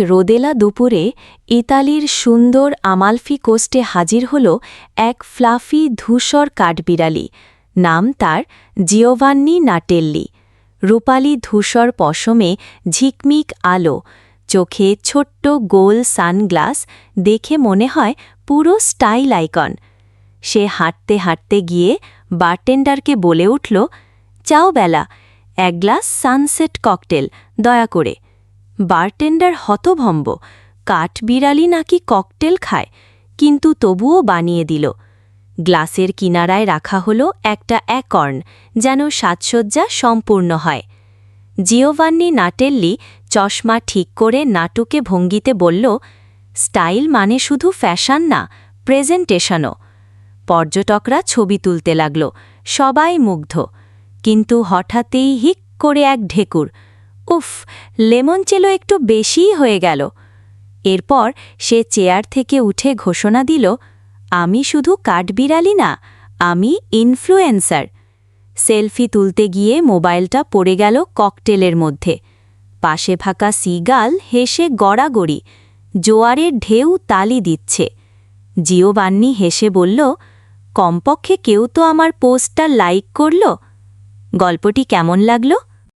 রোদেলা দুপুরে ইতালির সুন্দর আমালফি কোস্টে হাজির হল এক ফ্লাফি ধূসর কাঠবিড়ালি, নাম তার জিওভান্নি নাটেল্লি। রূপালি ধূসর পশমে ঝিকমিক আলো, চোখে ছোট্ট গোল সানগ্লাস, দেখে মনে হয় পুরো স্টাইল আইকন। সে হাঁটতে হাঁটতে গিয়ে বারটেন্ডারকে বলে উঠল, চাও বেলা, এক গ্লাস সানসেট ককটেল, দয়া করে। বারটেন্ডার হতভম্ব, কাঠবিড়ালি নাকি ককটেল খায়, কিন্তু তবুও বানিয়ে দিল। গ্লাসের কিনারায় রাখা হলো একটা অ্যাকর্ন যেন সাজসজ্জা সম্পূর্ণ হয়। জিওভান্নি নাটেল্লি চশমা ঠিক করে নাটকে ভঙ্গিতে বলল, স্টাইল মানে শুধু ফ্যাশন না, প্রেজেন্টেশনও। পর্যটকরা ছবি তুলতে লাগল, সবাই মুগ্ধ, কিন্তু হঠাৎই হিক করে এক ঢেকুর উফ, লেমন চেলো একটু বেশিই হয়ে গেল। এরপর সে চেয়ার থেকে উঠে ঘোষণা দিল, আমি শুধু কাঠবিড়ালি না, আমি ইনফ্লুয়েন্সার। সেলফি তুলতে গিয়ে মোবাইলটা পড়ে গেল ককটেলের মধ্যে। পাশে ফাঁকা সিগাল হেসে গড়াগড়ি, জোয়ারের ঢেউ তালি দিচ্ছে। জিওবান্নি হেসে বলল, কমপক্ষে কেউ তো আমার পোস্টটা লাইক করল? গল্পটি কেমন লাগল?